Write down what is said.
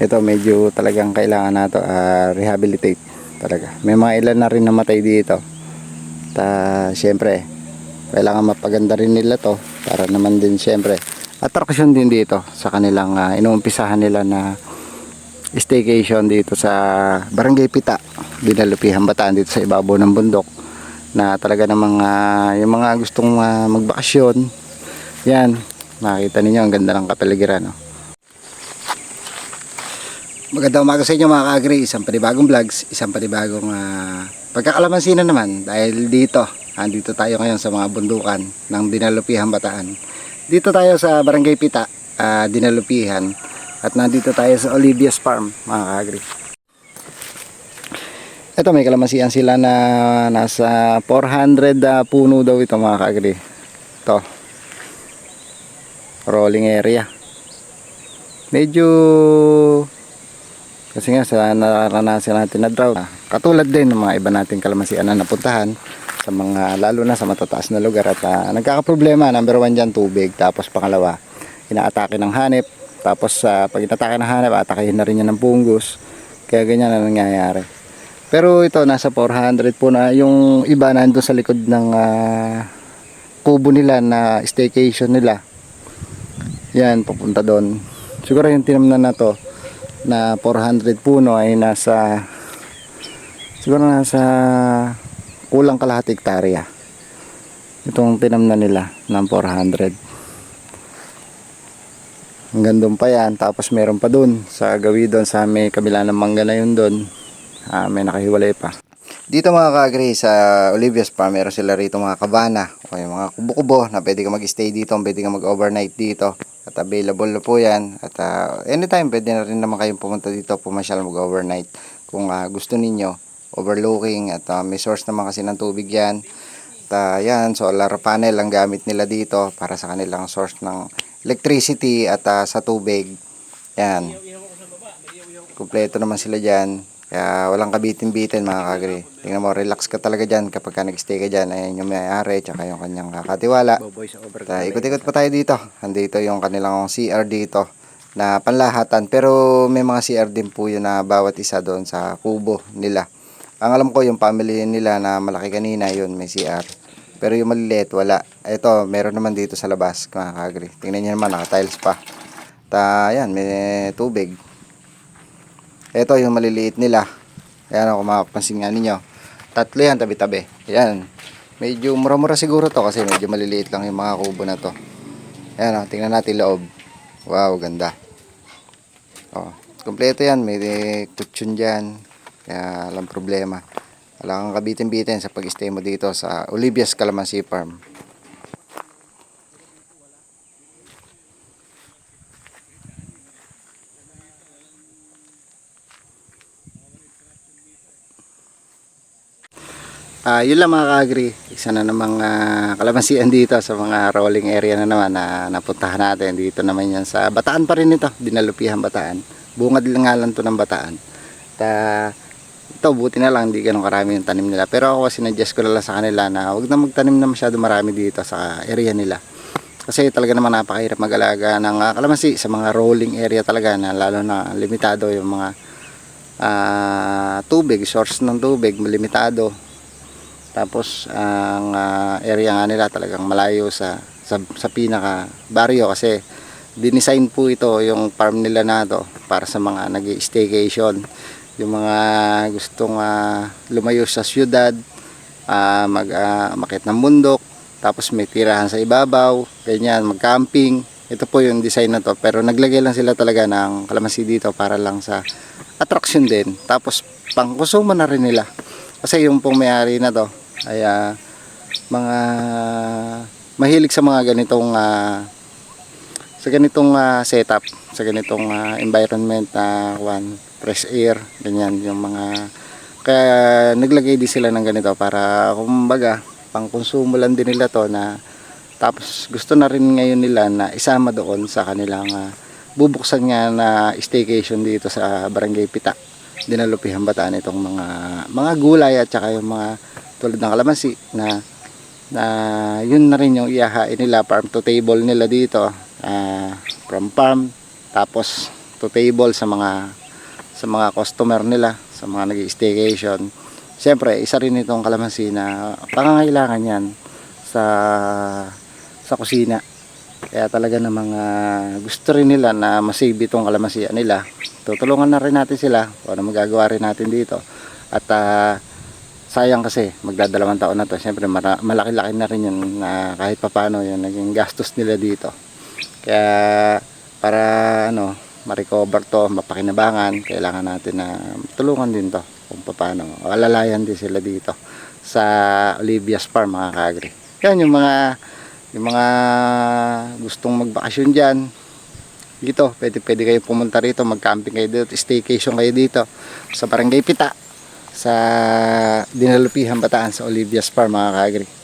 ito medyo talagang kailangan na to ah, rehabilitate talaga. May mga ilan na rin namatay dito. Ta syempre, kailangan mapaganda rin nila to para naman din syempre attraction din dito sa kanilang uh, inuumpisahan nila na staycation dito sa Barangay Pita, Dinalupihan Bataan dito sa ibabaw ng bundok na talaga namang ah, yung mga gustong ah, magbakasyon yan, makita ninyo ang ganda ng kapaligiran no? Magandang umaga sa inyo mga ka-agri, isang panibagong vlogs, isang panibagong uh, pagkakalamansinan naman dahil dito, andito tayo ngayon sa mga bundukan ng Dinalupihan Bataan. Dito tayo sa Barangay Pita, ah, Dinalupihan at nandito tayo sa Olivia's Farm mga ka-agri. Ito may kalamansian sila na nasa 400 ah, puno daw ito mga ka-agri. Ito. Rolling area. Medyo kasi nga sa naranasan natin na drought, katulad din ng mga iba nating kalamansian na napuntahan sa mga lalo na sa matataas na lugar at ah, nagkakaproblema. Number one dyan tubig. Tapos pangalawa inaatake ng hanip. Tapos sa pag inatake ng hanip atakehin na rin yan ng pungus kaya ganyan na nangyayari. Pero ito nasa 400 po na yung iba nandun sa likod ng ah, kubo nila na staycation nila. Yan papunta doon. Siguro yung tinamnan na to na 400 puno ay nasa siguro nasa kulang kalahati hektarya. Itong tinamnan nila ng 400 hanggang doon pa yan tapos meron pa doon sa gawi doon sa may kabila ng mangga na yun doon ah, may nakahiwalay pa dito mga ka-agree sa Olivia's Farm meron sila rito mga kabana. O yung mga kubo-kubo na pwede ka mag-stay dito pwede ka mag-overnight dito. At available na po yan. At ah, anytime pwede na rin naman kayong pumunta dito pumasyal mag-overnight. Kung ah, gusto ninyo overlooking at ah, may source naman kasi ng tubig yan. At ah, yan solar panel ang gamit nila dito para sa kanilang source ng electricity at ah, sa tubig. Yan. Kumpleto naman sila dyan kaya walang kabitin-bitin mga kagri tingnan mo relax ka talaga dyan kapag ka nag-stay ka dyan. Ayan yung may-ari tsaka yung kanyang kakatiwala. At ah, ikot-ikot pa tayo dito. Andito yung kanilang CR dito na panlahatan. Pero may mga CR din po yun na bawat isa doon sa kubo nila. Ang alam ko yung family nila na malaki kanina yun may CR pero yung maliliit wala. Ito meron naman dito sa labas mga kagri tingnan nyo naman naka-tiles pa. Ta yan may tubig ito yung maliliit nila. Ayan ako makapansin nga ninyo. Tatlo yan tabi-tabi. Ayan. Medyo mura-mura siguro to kasi medyo maliliit lang yung mga kubo na to. Ayan o tingnan natin loob. Wow ganda. Oh, kompleto yan. May kutsyon dyan. Kaya walang problema. Wala kang kabitin-bitin sa pag-stay mo dito sa Olivia's Calamansi Farm Ah, yun lang mga ka-agri. Isa na namang uh, kalamansian dito sa mga rolling area na naman na napuntahan natin. Dito naman yan sa Bataan pa rin ito. Dinalupihan Bataan. Bungad lang nga lang to ng Bataan. Ta ito buti na lang hindi ganun karami yung tanim nila. Pero ako sinadjust ko lang sa kanila na huwag na magtanim na masyado marami dito sa area nila. Kasi talaga naman napakahirap mag-alaga ng uh, kalamansi sa mga rolling area talaga na lalo na limitado yung mga ah, tubig, source ng tubig, limitado tapos ang ah, area nga nila talagang malayo sa sa, sa pinaka baryo kasi dinesign po ito yung farm nila na to para sa mga nag staycation yung mga gustong ah, lumayo sa syudad ah, mag ah, makit ng bundok tapos may tirahan sa ibabaw ganyan mag camping ito po yung design na to pero naglagay lang sila talaga ng kalamansi dito para lang sa attraction din. Tapos pang konsumo na rin nila. Kasi yung pong may-ari na to ay ah, mga mahilig sa mga ganitong ah, sa ganitong ah, setup sa ganitong ah, environment na one fresh air ganyan yung mga kaya naglagay din sila ng ganito para kumbaga pang konsumo lang din nila to na tapos gusto na rin ngayon nila na isama doon sa kanilang ah, bubuksan nga na staycation dito sa Barangay Pita dinalupihan bataan itong mga mga gulay at saka yung mga tulad ng kalamansi na na yun na rin yung iyahain nila farm to table nila dito ah, from farm tapos to table sa mga sa mga customer nila, sa mga nag-staycation. Siyempre, isa rin itong kalamansi na pangangailangan yan sa sa kusina. Kaya talaga ng mga gusto rin nila na masave itong kalamansi nila. Tutulungan na rin natin sila kung ano magagawa rin natin dito. At ah, sayang kasi magdadalawang taon na to. Siyempre mara- malaki-laki na rin yun na kahit papano yun naging gastos nila dito. Kaya para ano, ma-recover to, mapakinabangan, kailangan natin na tulungan din to kung paano. Alalayan din sila dito sa Olivia's Farm mga kagri. Yan yung mga yung mga gustong magbakasyon diyan. Dito, pwede pwede kayo pumunta rito, mag-camping kayo dito, staycation kayo dito sa Barangay Pita sa Dinalupihan Bataan sa Olivia's Farm mga kagri.